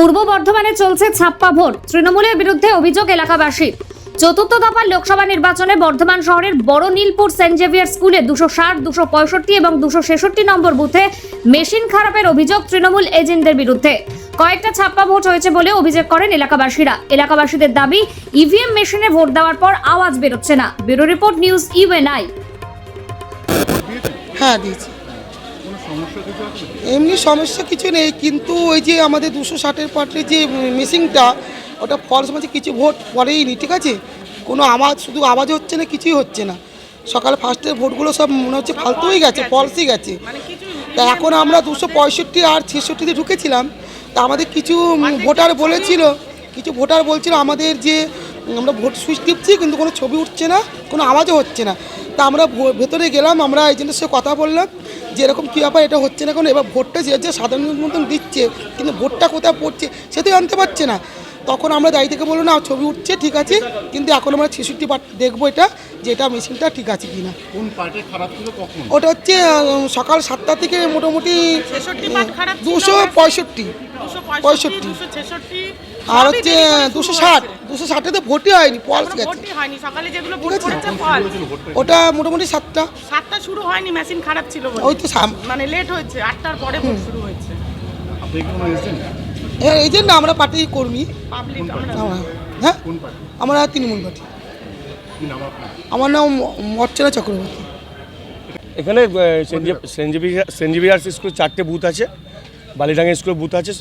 পূর্ব বর্ধমানে চলছে ছাপ্পা ভোট। তৃণমূলের বিরুদ্ধে অভিযোগ এলাকাবাসীর। চতুর্থ দফার লোকসভা নির্বাচনে বর্ধমান শহরের বড় নীলপুর সেন্ট জেভিয়ার স্কুলে দুশো ষাট, দুশো পঁয়ষট্টি এবং দুশো ছেষট্টি নম্বর বুথে মেশিন খারাপের অভিযোগ তৃণমূল এজেন্টদের বিরুদ্ধে। কয়েকটা ছাপ্পা ভোট হয়েছে বলে অভিযোগ করেন এলাকাবাসীরা। এলাকাবাসীদের দাবি, ইভিএম মেশিনে ভোট দেওয়ার পর আওয়াজ বেরোচ্ছে না। ব্যুরো রিপোর্ট নিউজ ইউএনআই হ্যাঁ দিয়েছি। এমনি সমস্যা কিছু নেই কিন্তু ওই যে আমাদের দুশো ষাটের পার্টের যে মিসিংটা ওটা ফলস মাঝে কিছু ভোট পড়েইনি ঠিক আছে? কোনো আওয়াজ শুধু আওয়াজ হচ্ছে না কিছুই হচ্ছে না। সকাল ফার্স্টের ভোটগুলো সব মনে হচ্ছে ফালতুই গেছে ফলসই গেছে। তা এখন আমরা দুশো পঁয়ষট্টি আর ছেষট্টিতে ঢুকেছিলাম তা আমাদের কিছু ভোটার বলেছিল কিছু ভোটার বলছিল আমাদের যে আমরা ভোট সুইচ টিপছি কিন্তু কোনো ছবি উঠছে না কোনো আওয়াজও হচ্ছে না। তা আমরা ভেতরে গেলাম আমরা এজেন্টের সাথে কথা বললাম। যে এরকম কী ব্যাপার, এটা হচ্ছে না কোনো, এবার ভোটটা যে সাধারণ মতন দিচ্ছে, কিন্তু ভোটটা কোথায় পড়ছে, সে তো জানতে পারছে না। তখন আমরা দায়ী থেকে বলল না ছবি উঠছে ঠিক আছে কিন্তু এখন আমরা ছেষট্টি বার দেখব এটা যে এটা মেশিনটা ঠিক আছে কিনা। কোন পার্টে খারাপ ছিল কখন? ওটা হচ্ছে সকাল সাতটা থেকে মোটামুটি দুশো পঁয়ষট্টি। দুশো পঁয়ষট্টি। আর হচ্ছে দুশো ষাট। দুশো ষাটে তো ভোটই হয়নি ফলস গেছে। হয়নি সকালে যেগুলো ভোট ঠিক আছে। ওটা মোটামুটি সাতটা। সাতটা শুরু হয়নি মেশিন খারাপ ছিল ওই তো মানে লেট হয়েছে আটটার পরে শুরু হয়েছে। হ্যাঁ এই জন্য আমরা পার্টি কর্মী। আমরা হ্যাঁ আমরা তৃণমূল পার্টি। কি নাম আপনার? আমার নাম অর্চনা চক্রবর্তী। এখানে জেভিয়ার স্কুল চারটে বুথ আছে বালিডাঙ্গা স্কুলের বুথ আছে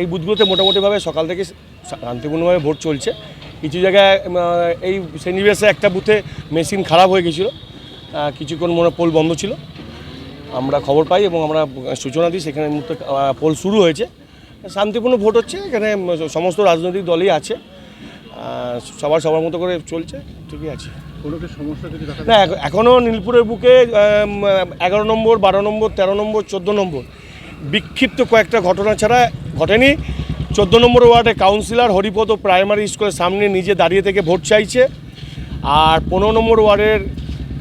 এই বুথগুলোতে মোটামুটিভাবে সকাল থেকে শান্তিপূর্ণভাবে ভোট চলছে। কিছু জায়গায় এই সেন্ট জেভিয়ার্সে একটা বুথে মেশিন খারাপ হয়ে গেছিল কিছুক্ষণ মনে পোল বন্ধ ছিল। আমরা খবর পাই এবং আমরা সূচনা দিই সেখানে পোল শুরু হয়েছে। শান্তিপূর্ণ ভোট হচ্ছে এখানে সমস্ত রাজনৈতিক দলই আছে। সবার সবার মতো করে চলছে ঠিকই আছে। না এখনও নীলপুরের বুকে এগারো নম্বর বারো নম্বর তেরো নম্বর চোদ্দ নম্বর। বিক্ষিপ্ত কয়েকটা ঘটনা ছাড়া ঘটেনি। চোদ্দ নম্বর ওয়ার্ডে কাউন্সিলর হরিপদ প্রাইমারি স্কুলের সামনে নিজে দাঁড়িয়ে থেকে ভোট চাইছে। আর পনেরো নম্বর ওয়ার্ডের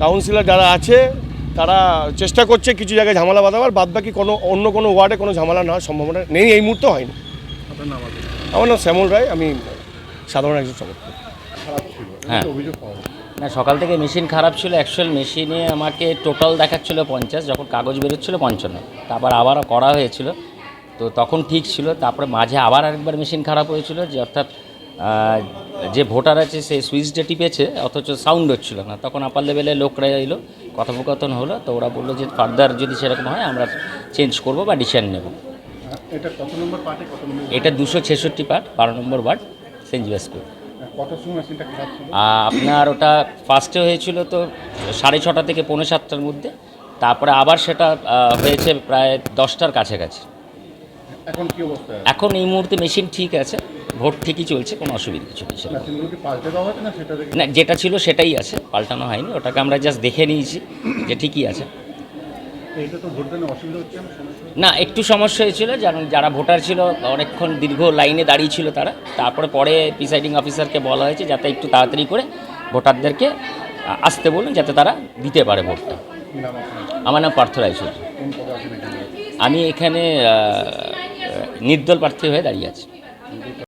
কাউন্সিলর যারা আছে তারা চেষ্টা করছে কিছু জায়গায় ঝামেলা বাঁধাবার বাদ বাকি কোনো অন্য কোনো ওয়ার্ডে কোনো ঝামেলা না সম্ভাবনা নেই এই মুহূর্তে হয়নি। আমার নাম শ্যামল রায় আমি সাধারণ একজন সমর্থক। খারাপ ছিল হ্যাঁ। অভিযোগ না সকাল থেকে মেশিন খারাপ ছিল অ্যাকচুয়াল মেশিনে আমাকে টোটাল দেখাচ্ছিল পঞ্চাশ যখন কাগজ বেরোচ্ছিল পঞ্চান্ন। তারপর আবার করা হয়েছিল তো তখন ঠিক ছিল তারপরে মাঝে আবার আরেকবার মেশিন খারাপ হয়েছিল যে অর্থাৎ যে ভোটার আছে সে সুইচটা টিপেছে অথচ সাউন্ড হচ্ছিল না। তখন আপার লেভেলে লোকরা এলো কথোপকথন হলো তো ওরা বলল যে ফার্দার যদি সেরকম হয় আমরা চেঞ্জ করব বা ডিসিশন নেব। এটা কত নম্বর পার্টে কত নম্বর এটা দুশো ছেষট্টি পার্ট বারো নম্বর ওয়ার্ড সেন্ট জুয়েস স্কুল আপনার ওটা ফার্স্টে হয়েছিল তো সাড়ে ছটা থেকে পৌনে সাতটার মধ্যে তারপরে আবার সেটা হয়েছে প্রায় দশটার কাছাকাছি। এখন এই মুহূর্তে মেশিন ঠিক আছে। ভোট ঠিকই চলছে কোনো অসুবিধা কিছু নেই না। যেটা ছিল সেটাই আছে পাল্টানো হয়নি ওটাকে আমরা জাস্ট দেখে নিয়েছি যে ঠিকই আছে। না একটু সমস্যা হয়েছিল যেমন যারা ভোটার ছিল অনেকক্ষণ দীর্ঘ লাইনে দাঁড়িয়ে ছিল তারা তারপরে পরে প্রিসাইডিং অফিসারকে বলা হয়েছে যাতে একটু তাড়াতাড়ি করে ভোটারদেরকে আসতে বলুন যাতে তারা দিতে পারে ভোটটা। আমার নাম পার্থ রায়চৌধুরী আমি এখানে নির্দল প্রার্থী হয়ে দাঁড়িয়ে আছি।